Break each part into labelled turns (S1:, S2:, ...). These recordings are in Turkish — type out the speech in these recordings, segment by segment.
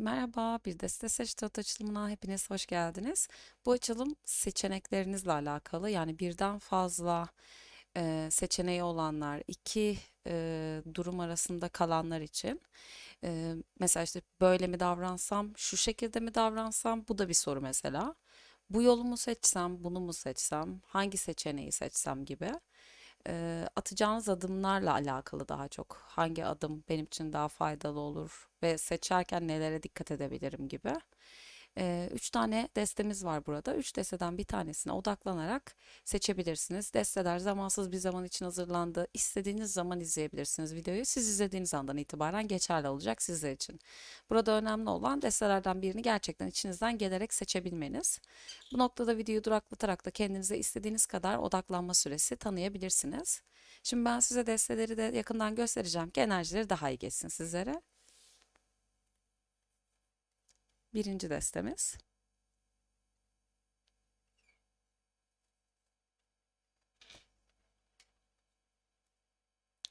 S1: Merhaba, bir deste seç tarot açılımına hepiniz hoş geldiniz. Bu açılım seçeneklerinizle alakalı yani birden fazla e, seçeneği olanlar, iki e, durum arasında kalanlar için. E, mesela işte böyle mi davransam, şu şekilde mi davransam bu da bir soru mesela. Bu yolu mu seçsem, bunu mu seçsem, hangi seçeneği seçsem gibi. E, atacağınız adımlarla alakalı daha çok. Hangi adım benim için daha faydalı olur ve seçerken nelere dikkat edebilirim gibi. E, üç tane destemiz var burada. Üç desteden bir tanesine odaklanarak seçebilirsiniz. Desteler zamansız bir zaman için hazırlandı. İstediğiniz zaman izleyebilirsiniz videoyu. Siz izlediğiniz andan itibaren geçerli olacak sizler için. Burada önemli olan destelerden birini gerçekten içinizden gelerek seçebilmeniz. Bu noktada videoyu duraklatarak da kendinize istediğiniz kadar odaklanma süresi tanıyabilirsiniz. Şimdi ben size desteleri de yakından göstereceğim ki enerjileri daha iyi geçsin sizlere. Birinci destemiz.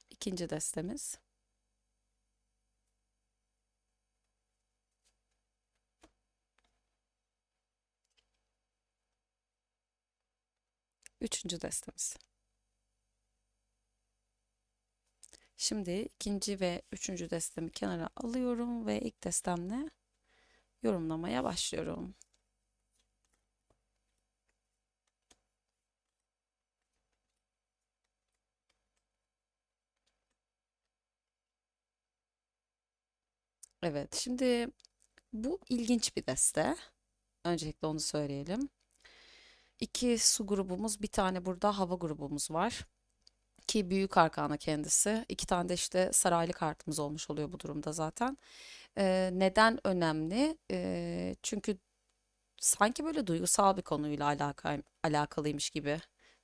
S1: İkinci destemiz. Üçüncü destemiz. Şimdi ikinci ve üçüncü destemi kenara alıyorum ve ilk destemle yorumlamaya başlıyorum. Evet, şimdi bu ilginç bir deste. Öncelikle onu söyleyelim. İki su grubumuz, bir tane burada hava grubumuz var. Ki büyük arkana kendisi. İki tane de işte saraylı kartımız olmuş oluyor bu durumda zaten. Ee, neden önemli? Ee, çünkü sanki böyle duygusal bir konuyla alaka, alakalıymış gibi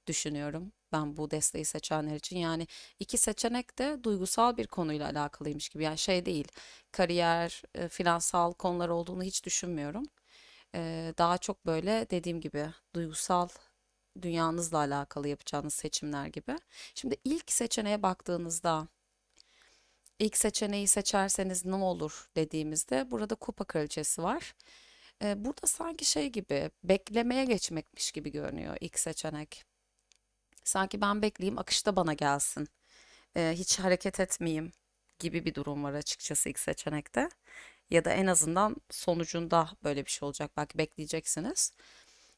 S1: düşünüyorum. Ben bu desteği seçenler için yani iki seçenek de duygusal bir konuyla alakalıymış gibi. Yani şey değil, kariyer, e, finansal konular olduğunu hiç düşünmüyorum. Ee, daha çok böyle dediğim gibi duygusal dünyanızla alakalı yapacağınız seçimler gibi. Şimdi ilk seçeneğe baktığınızda ilk seçeneği seçerseniz ne olur dediğimizde burada kupa kraliçesi var. Ee, burada sanki şey gibi beklemeye geçmekmiş gibi görünüyor ilk seçenek. Sanki ben bekleyeyim akışta bana gelsin. Ee, hiç hareket etmeyeyim gibi bir durum var açıkçası ilk seçenekte. Ya da en azından sonucunda böyle bir şey olacak. Belki bekleyeceksiniz.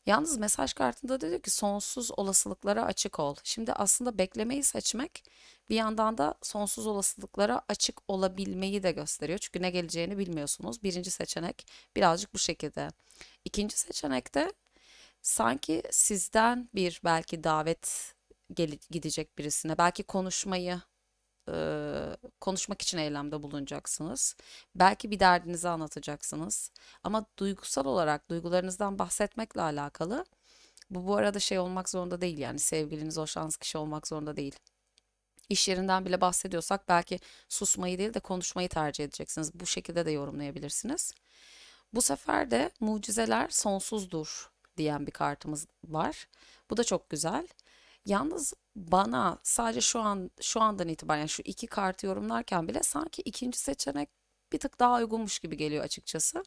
S1: Yalnız mesaj kartında da diyor ki sonsuz olasılıklara açık ol. Şimdi aslında beklemeyi seçmek bir yandan da sonsuz olasılıklara açık olabilmeyi de gösteriyor. Çünkü ne geleceğini bilmiyorsunuz. Birinci seçenek birazcık bu şekilde. İkinci seçenekte sanki sizden bir belki davet gidecek birisine, belki konuşmayı eee, konuşmak için eylemde bulunacaksınız. Belki bir derdinizi anlatacaksınız. Ama duygusal olarak duygularınızdan bahsetmekle alakalı. Bu bu arada şey olmak zorunda değil yani sevgiliniz, hoşlandığınız kişi olmak zorunda değil. İş yerinden bile bahsediyorsak belki susmayı değil de konuşmayı tercih edeceksiniz. Bu şekilde de yorumlayabilirsiniz. Bu sefer de mucizeler sonsuzdur diyen bir kartımız var. Bu da çok güzel. Yalnız bana sadece şu an şu andan itibaren şu iki kartı yorumlarken bile sanki ikinci seçenek bir tık daha uygunmuş gibi geliyor açıkçası.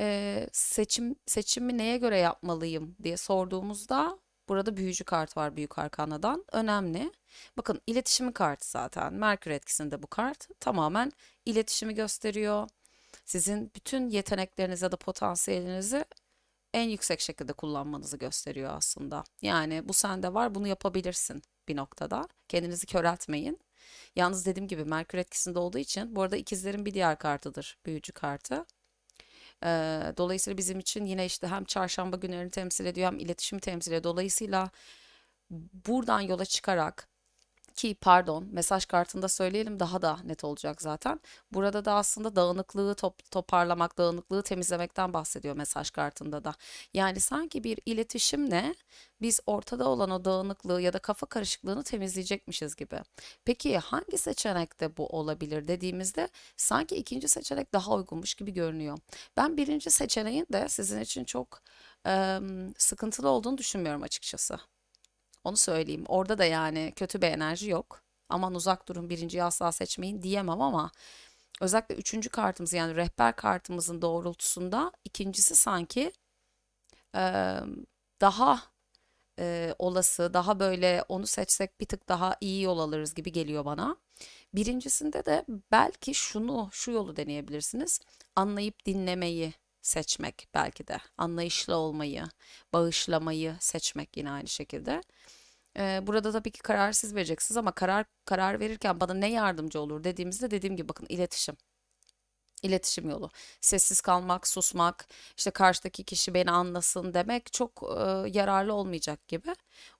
S1: Ee, seçim seçimi neye göre yapmalıyım diye sorduğumuzda burada büyücü kart var büyük arkanadan. Önemli. Bakın iletişimi kartı zaten. Merkür etkisinde bu kart tamamen iletişimi gösteriyor. Sizin bütün yeteneklerinizi ya da potansiyelinizi en yüksek şekilde kullanmanızı gösteriyor aslında. Yani bu sende var, bunu yapabilirsin bir noktada. Kendinizi köreltmeyin. Yalnız dediğim gibi Merkür etkisinde olduğu için bu arada ikizlerin bir diğer kartıdır, büyücü kartı. Ee, dolayısıyla bizim için yine işte hem çarşamba günlerini temsil ediyor hem iletişimi temsil ediyor. Dolayısıyla buradan yola çıkarak ki pardon mesaj kartında söyleyelim daha da net olacak zaten. Burada da aslında dağınıklığı top, toparlamak, dağınıklığı temizlemekten bahsediyor mesaj kartında da. Yani sanki bir iletişimle biz ortada olan o dağınıklığı ya da kafa karışıklığını temizleyecekmişiz gibi. Peki hangi seçenekte bu olabilir dediğimizde sanki ikinci seçenek daha uygunmuş gibi görünüyor. Ben birinci seçeneğin de sizin için çok em, sıkıntılı olduğunu düşünmüyorum açıkçası. Onu söyleyeyim. Orada da yani kötü bir enerji yok. Aman uzak durun birinciyi asla seçmeyin diyemem ama özellikle üçüncü kartımız yani rehber kartımızın doğrultusunda ikincisi sanki e, daha e, olası, daha böyle onu seçsek bir tık daha iyi yol alırız gibi geliyor bana. Birincisinde de belki şunu, şu yolu deneyebilirsiniz. Anlayıp dinlemeyi seçmek belki de. Anlayışlı olmayı, bağışlamayı seçmek yine aynı şekilde. Ee, burada tabii ki karar siz vereceksiniz ama karar karar verirken bana ne yardımcı olur dediğimizde dediğim gibi bakın iletişim. İletişim yolu. Sessiz kalmak, susmak, işte karşıdaki kişi beni anlasın demek çok e, yararlı olmayacak gibi.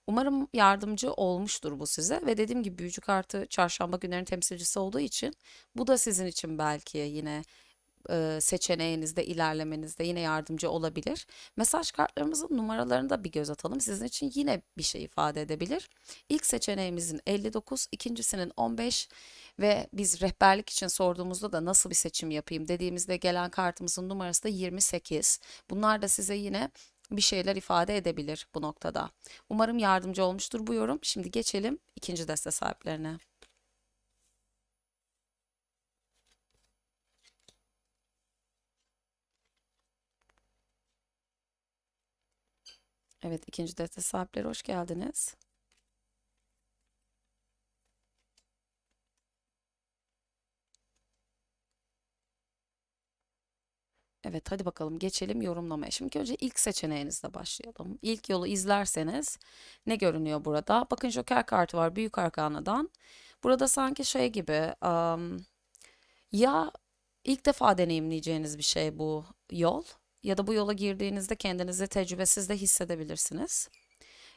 S1: Umarım yardımcı olmuştur bu size ve dediğim gibi büyücü kartı çarşamba günlerin temsilcisi olduğu için bu da sizin için belki yine e, seçeneğinizde ilerlemenizde yine yardımcı olabilir. Mesaj kartlarımızın numaralarını da bir göz atalım. Sizin için yine bir şey ifade edebilir. İlk seçeneğimizin 59, ikincisinin 15 ve biz rehberlik için sorduğumuzda da nasıl bir seçim yapayım dediğimizde gelen kartımızın numarası da 28. Bunlar da size yine bir şeyler ifade edebilir bu noktada. Umarım yardımcı olmuştur bu yorum. Şimdi geçelim ikinci deste sahiplerine. Evet, ikinci deste sahipleri hoş geldiniz. Evet, hadi bakalım geçelim yorumlamaya. Şimdi önce ilk seçeneğinizle başlayalım. İlk yolu izlerseniz ne görünüyor burada? Bakın Joker kartı var Büyük Arkana'dan. Burada sanki şey gibi am, ya ilk defa deneyimleyeceğiniz bir şey bu yol ya da bu yola girdiğinizde kendinizi tecrübesiz de hissedebilirsiniz.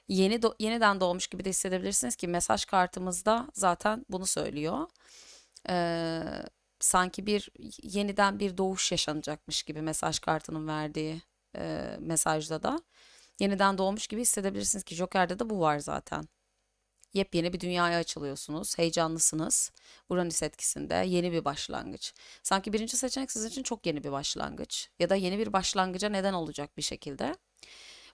S1: Yeni do- yeniden doğmuş gibi de hissedebilirsiniz ki mesaj kartımızda zaten bunu söylüyor. Ee, sanki bir yeniden bir doğuş yaşanacakmış gibi mesaj kartının verdiği e, mesajda da yeniden doğmuş gibi hissedebilirsiniz ki Joker'de de bu var zaten. Yepyeni bir dünyaya açılıyorsunuz, heyecanlısınız. Uranüs etkisinde yeni bir başlangıç. Sanki birinci seçenek sizin için çok yeni bir başlangıç ya da yeni bir başlangıca neden olacak bir şekilde.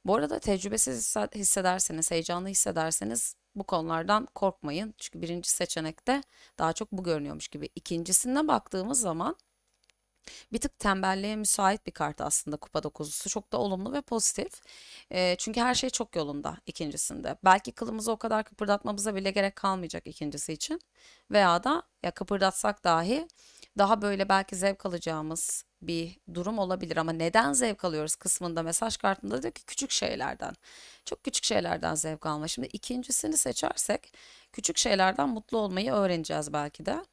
S1: Bu arada tecrübesiz hissederseniz, heyecanlı hissederseniz bu konulardan korkmayın. Çünkü birinci seçenekte daha çok bu görünüyormuş gibi. İkincisine baktığımız zaman bir tık tembelliğe müsait bir kart aslında kupa dokuzlusu. Çok da olumlu ve pozitif. E, çünkü her şey çok yolunda ikincisinde. Belki kılımızı o kadar kıpırdatmamıza bile gerek kalmayacak ikincisi için. Veya da ya kıpırdatsak dahi daha böyle belki zevk alacağımız bir durum olabilir ama neden zevk alıyoruz kısmında mesaj kartında diyor ki küçük şeylerden. Çok küçük şeylerden zevk alma. Şimdi ikincisini seçersek küçük şeylerden mutlu olmayı öğreneceğiz belki de.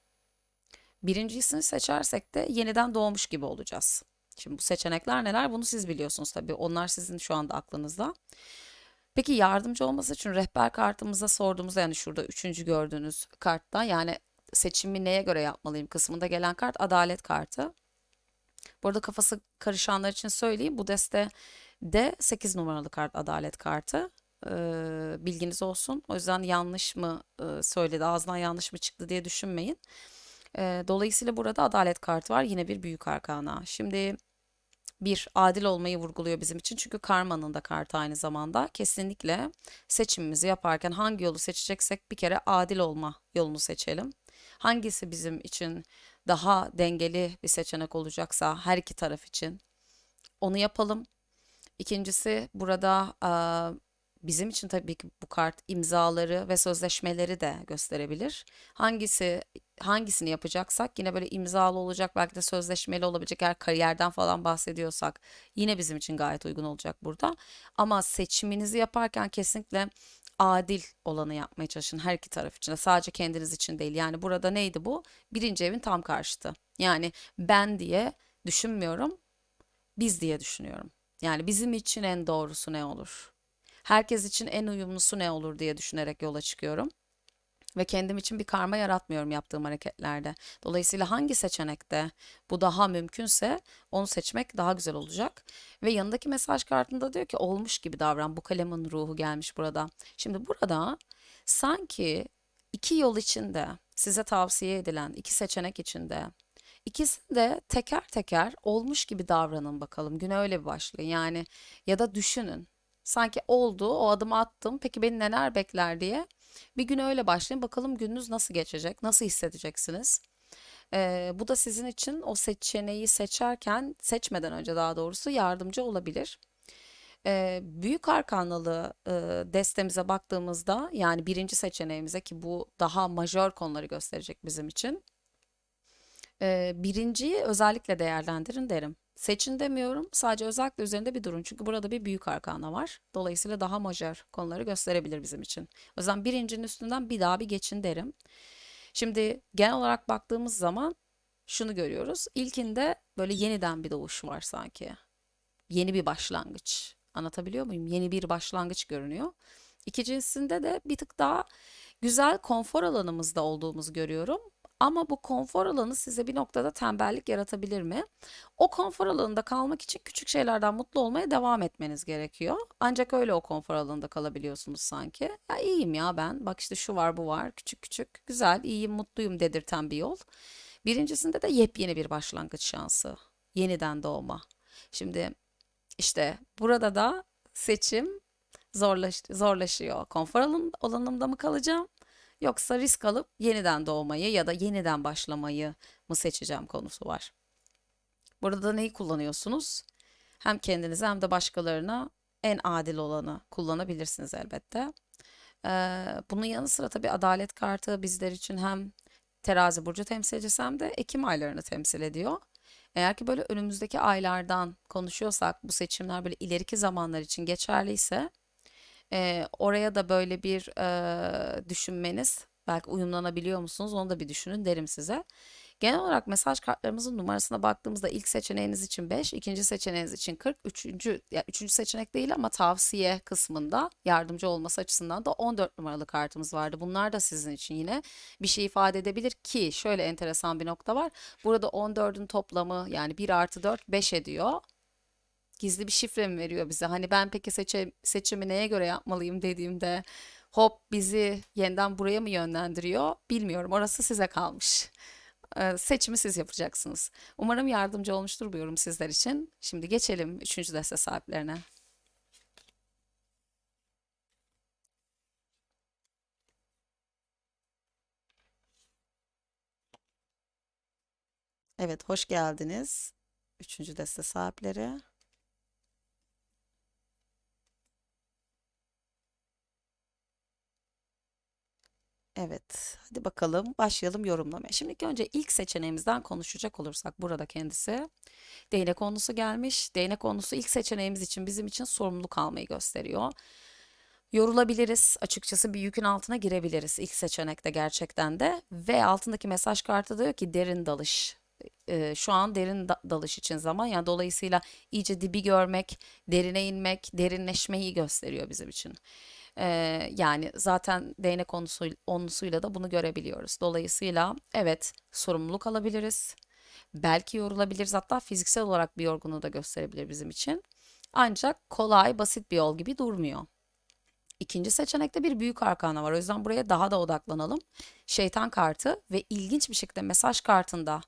S1: Birincisini seçersek de yeniden doğmuş gibi olacağız. Şimdi bu seçenekler neler? Bunu siz biliyorsunuz tabii. Onlar sizin şu anda aklınızda. Peki yardımcı olması için rehber kartımıza sorduğumuzda yani şurada üçüncü gördüğünüz kartta yani seçimi neye göre yapmalıyım kısmında gelen kart adalet kartı. Burada kafası karışanlar için söyleyeyim. Bu deste de 8 numaralı kart adalet kartı. Ee, bilginiz olsun. O yüzden yanlış mı e, söyledi, ağzından yanlış mı çıktı diye düşünmeyin. Ee, dolayısıyla burada adalet kartı var. Yine bir büyük arkana. Şimdi bir adil olmayı vurguluyor bizim için. Çünkü karmanın da kartı aynı zamanda. Kesinlikle seçimimizi yaparken hangi yolu seçeceksek bir kere adil olma yolunu seçelim. Hangisi bizim için daha dengeli bir seçenek olacaksa her iki taraf için onu yapalım. İkincisi burada bizim için tabii ki bu kart imzaları ve sözleşmeleri de gösterebilir. Hangisi hangisini yapacaksak yine böyle imzalı olacak belki de sözleşmeli olabilecek eğer kariyerden falan bahsediyorsak yine bizim için gayet uygun olacak burada. Ama seçiminizi yaparken kesinlikle adil olanı yapmaya çalışın her iki taraf için de sadece kendiniz için değil. Yani burada neydi bu? Birinci evin tam karşıtı. Yani ben diye düşünmüyorum, biz diye düşünüyorum. Yani bizim için en doğrusu ne olur? Herkes için en uyumlusu ne olur diye düşünerek yola çıkıyorum ve kendim için bir karma yaratmıyorum yaptığım hareketlerde. Dolayısıyla hangi seçenekte bu daha mümkünse onu seçmek daha güzel olacak. Ve yanındaki mesaj kartında diyor ki olmuş gibi davran. Bu kalemin ruhu gelmiş burada. Şimdi burada sanki iki yol içinde size tavsiye edilen iki seçenek içinde ikisinde teker teker olmuş gibi davranın bakalım. Güne öyle bir başlayın. Yani ya da düşünün. Sanki oldu, o adımı attım. Peki beni neler bekler diye bir gün öyle başlayın. Bakalım gününüz nasıl geçecek? Nasıl hissedeceksiniz? Ee, bu da sizin için o seçeneği seçerken, seçmeden önce daha doğrusu yardımcı olabilir. Ee, büyük arkanlı e, destemize baktığımızda yani birinci seçeneğimize ki bu daha majör konuları gösterecek bizim için. Ee, birinciyi özellikle değerlendirin derim. Seçin demiyorum. Sadece özellikle üzerinde bir durun. Çünkü burada bir büyük arkana var. Dolayısıyla daha majör konuları gösterebilir bizim için. O yüzden birincinin üstünden bir daha bir geçin derim. Şimdi genel olarak baktığımız zaman şunu görüyoruz. İlkinde böyle yeniden bir doğuş var sanki. Yeni bir başlangıç. Anlatabiliyor muyum? Yeni bir başlangıç görünüyor. İkincisinde de bir tık daha güzel konfor alanımızda olduğumuzu görüyorum. Ama bu konfor alanı size bir noktada tembellik yaratabilir mi? O konfor alanında kalmak için küçük şeylerden mutlu olmaya devam etmeniz gerekiyor. Ancak öyle o konfor alanında kalabiliyorsunuz sanki. Ya iyiyim ya ben. Bak işte şu var bu var. Küçük küçük. Güzel, iyiyim, mutluyum dedirten bir yol. Birincisinde de yepyeni bir başlangıç şansı. Yeniden doğma. Şimdi işte burada da seçim zorlaş, zorlaşıyor. Konfor alan, alanımda mı kalacağım? Yoksa risk alıp yeniden doğmayı ya da yeniden başlamayı mı seçeceğim konusu var. Burada neyi kullanıyorsunuz? Hem kendinize hem de başkalarına en adil olanı kullanabilirsiniz elbette. Ee, bunun yanı sıra tabii adalet kartı bizler için hem terazi burcu temsilcisi hem de Ekim aylarını temsil ediyor. Eğer ki böyle önümüzdeki aylardan konuşuyorsak bu seçimler böyle ileriki zamanlar için geçerliyse e, oraya da böyle bir e, düşünmeniz belki uyumlanabiliyor musunuz onu da bir düşünün derim size. Genel olarak mesaj kartlarımızın numarasına baktığımızda ilk seçeneğiniz için 5, ikinci seçeneğiniz için 40, üçüncü, ya üçüncü seçenek değil ama tavsiye kısmında yardımcı olması açısından da 14 numaralı kartımız vardı. Bunlar da sizin için yine bir şey ifade edebilir ki şöyle enteresan bir nokta var. Burada 14'ün toplamı yani 1 artı 4 5 ediyor. Gizli bir şifre mi veriyor bize? Hani ben peki seçe, seçimi neye göre yapmalıyım dediğimde hop bizi yeniden buraya mı yönlendiriyor? Bilmiyorum. Orası size kalmış. Ee, seçimi siz yapacaksınız. Umarım yardımcı olmuştur bu yorum sizler için. Şimdi geçelim üçüncü deste sahiplerine. Evet, hoş geldiniz. Üçüncü deste sahipleri. Evet, hadi bakalım başlayalım yorumlamaya. Şimdi önce ilk seçeneğimizden konuşacak olursak burada kendisi değnek konusu gelmiş. Değnek konusu ilk seçeneğimiz için bizim için sorumluluk almayı gösteriyor. Yorulabiliriz, açıkçası bir yükün altına girebiliriz ilk seçenekte gerçekten de ve altındaki mesaj kartı diyor ki derin dalış. Ee, şu an derin da- dalış için zaman yani dolayısıyla iyice dibi görmek, derine inmek, derinleşmeyi gösteriyor bizim için. Ee, yani zaten değnek konusu, onlusuyla da bunu görebiliyoruz. Dolayısıyla evet sorumluluk alabiliriz. Belki yorulabiliriz hatta fiziksel olarak bir yorgunluğu da gösterebilir bizim için. Ancak kolay, basit bir yol gibi durmuyor. İkinci seçenekte bir büyük arkana var. O yüzden buraya daha da odaklanalım. Şeytan kartı ve ilginç bir şekilde mesaj kartında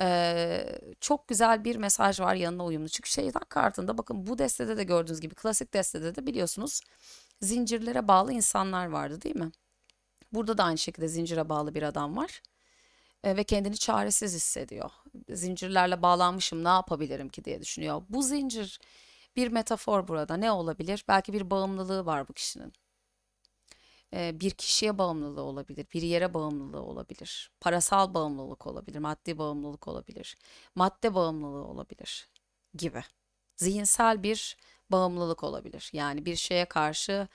S1: eee, çok güzel bir mesaj var yanına uyumlu. Çünkü şeytan kartında bakın bu destede de gördüğünüz gibi klasik destede de biliyorsunuz zincirlere bağlı insanlar vardı değil mi? Burada da aynı şekilde zincire bağlı bir adam var ve kendini çaresiz hissediyor. Zincirlerle bağlanmışım ne yapabilirim ki diye düşünüyor. Bu zincir bir metafor burada ne olabilir? Belki bir bağımlılığı var bu kişinin. Bir kişiye bağımlılığı olabilir, bir yere bağımlılığı olabilir, parasal bağımlılık olabilir, maddi bağımlılık olabilir, madde bağımlılığı olabilir gibi. Zihinsel bir bağımlılık olabilir. Yani bir şeye karşı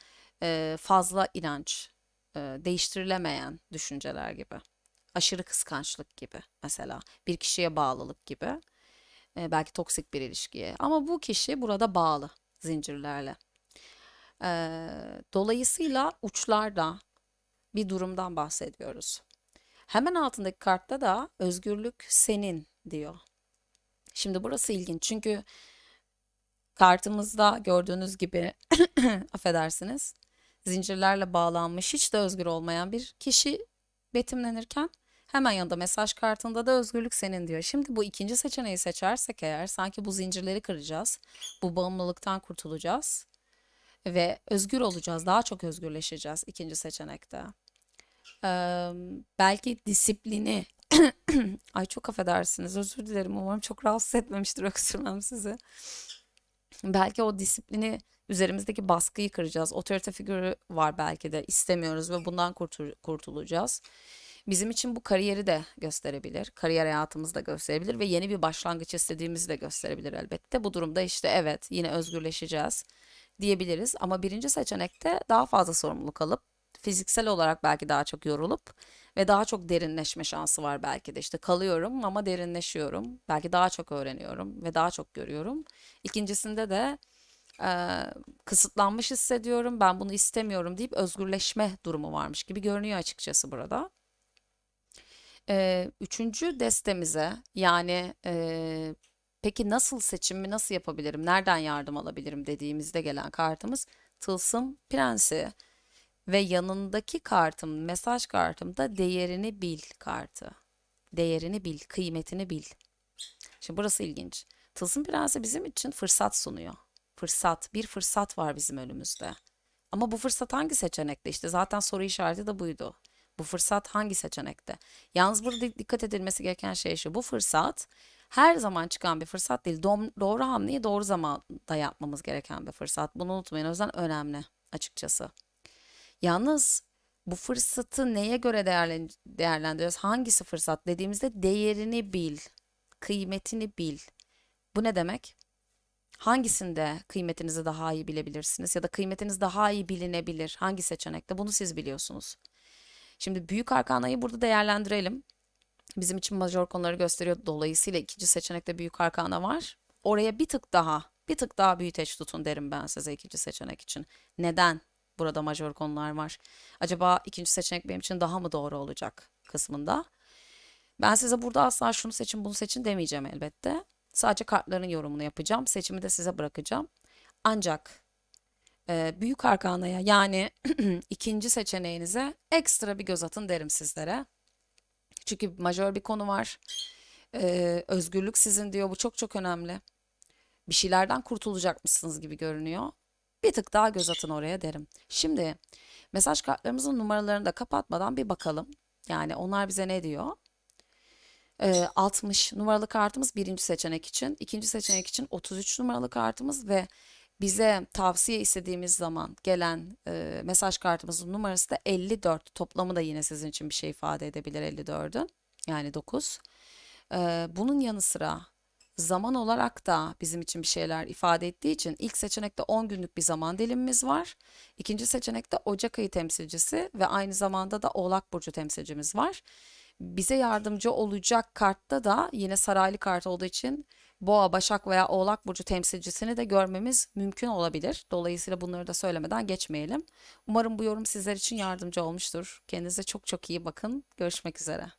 S1: fazla inanç, değiştirilemeyen düşünceler gibi. Aşırı kıskançlık gibi mesela. Bir kişiye bağlılık gibi. Belki toksik bir ilişkiye. Ama bu kişi burada bağlı zincirlerle. E, dolayısıyla uçlarda bir durumdan bahsediyoruz. Hemen altındaki kartta da özgürlük senin diyor. Şimdi burası ilginç çünkü Kartımızda gördüğünüz gibi affedersiniz zincirlerle bağlanmış hiç de özgür olmayan bir kişi betimlenirken hemen yanında mesaj kartında da özgürlük senin diyor. Şimdi bu ikinci seçeneği seçersek eğer sanki bu zincirleri kıracağız. Bu bağımlılıktan kurtulacağız ve özgür olacağız. Daha çok özgürleşeceğiz ikinci seçenekte. Eee, belki disiplini Ay çok affedersiniz. Özür dilerim. Umarım çok rahatsız etmemiştir öksürmem sizi. Belki o disiplini üzerimizdeki baskıyı kıracağız. Otorite figürü var belki de istemiyoruz ve bundan kurtul- kurtulacağız. Bizim için bu kariyeri de gösterebilir. Kariyer hayatımızı da gösterebilir ve yeni bir başlangıç istediğimizi de gösterebilir elbette. Bu durumda işte evet yine özgürleşeceğiz diyebiliriz. Ama birinci seçenekte daha fazla sorumluluk alıp fiziksel olarak belki daha çok yorulup ve daha çok derinleşme şansı var belki de. İşte kalıyorum ama derinleşiyorum. Belki daha çok öğreniyorum ve daha çok görüyorum. İkincisinde de eee, kısıtlanmış hissediyorum. Ben bunu istemiyorum deyip özgürleşme durumu varmış gibi görünüyor açıkçası burada. Eee, üçüncü destemize yani eee, peki nasıl seçimimi nasıl yapabilirim, nereden yardım alabilirim dediğimizde gelen kartımız Tılsım Prensi ve yanındaki kartım, mesaj kartımda değerini bil kartı. Değerini bil, kıymetini bil. Şimdi burası ilginç. Tılsım Prensi bizim için fırsat sunuyor. Fırsat, bir fırsat var bizim önümüzde. Ama bu fırsat hangi seçenekte? İşte zaten soru işareti de buydu. Bu fırsat hangi seçenekte? Yalnız burada dik- dikkat edilmesi gereken şey şu. Bu fırsat her zaman çıkan bir fırsat değil. Dom- doğru hamleyi doğru zamanda yapmamız gereken bir fırsat. Bunu unutmayın. O yüzden önemli açıkçası. Yalnız bu fırsatı neye göre değerlen- değerlendiriyoruz? Hangisi fırsat dediğimizde değerini bil, kıymetini bil. Bu ne demek? Hangisinde kıymetinizi daha iyi bilebilirsiniz ya da kıymetiniz daha iyi bilinebilir? Hangi seçenekte? Bunu siz biliyorsunuz. Şimdi büyük arkanayı burada değerlendirelim. Bizim için majör konuları gösteriyor. Dolayısıyla ikinci seçenekte büyük arkana var. Oraya bir tık daha, bir tık daha büyüteç tutun derim ben size ikinci seçenek için. Neden burada majör konular var? Acaba ikinci seçenek benim için daha mı doğru olacak kısmında? Ben size burada asla şunu seçin, bunu seçin demeyeceğim elbette. Sadece kartların yorumunu yapacağım. Seçimi de size bırakacağım. Ancak e, büyük arkanaya yani ikinci seçeneğinize ekstra bir göz atın derim sizlere. Çünkü majör bir konu var. E, özgürlük sizin diyor. Bu çok çok önemli. Bir şeylerden kurtulacakmışsınız gibi görünüyor. Bir tık daha göz atın oraya derim. Şimdi mesaj kartlarımızın numaralarını da kapatmadan bir bakalım. Yani onlar bize ne diyor? Ee, 60 numaralı kartımız birinci seçenek için, ikinci seçenek için 33 numaralı kartımız ve bize tavsiye istediğimiz zaman gelen e, mesaj kartımızın numarası da 54. Toplamı da yine sizin için bir şey ifade edebilir 54'ün. Yani 9. Ee, bunun yanı sıra zaman olarak da bizim için bir şeyler ifade ettiği için ilk seçenekte 10 günlük bir zaman dilimimiz var. İkinci seçenekte Ocak ayı temsilcisi ve aynı zamanda da Oğlak Burcu temsilcimiz var. Bize yardımcı olacak kartta da yine saraylı kart olduğu için Boğa, Başak veya Oğlak Burcu temsilcisini de görmemiz mümkün olabilir. Dolayısıyla bunları da söylemeden geçmeyelim. Umarım bu yorum sizler için yardımcı olmuştur. Kendinize çok çok iyi bakın. Görüşmek üzere.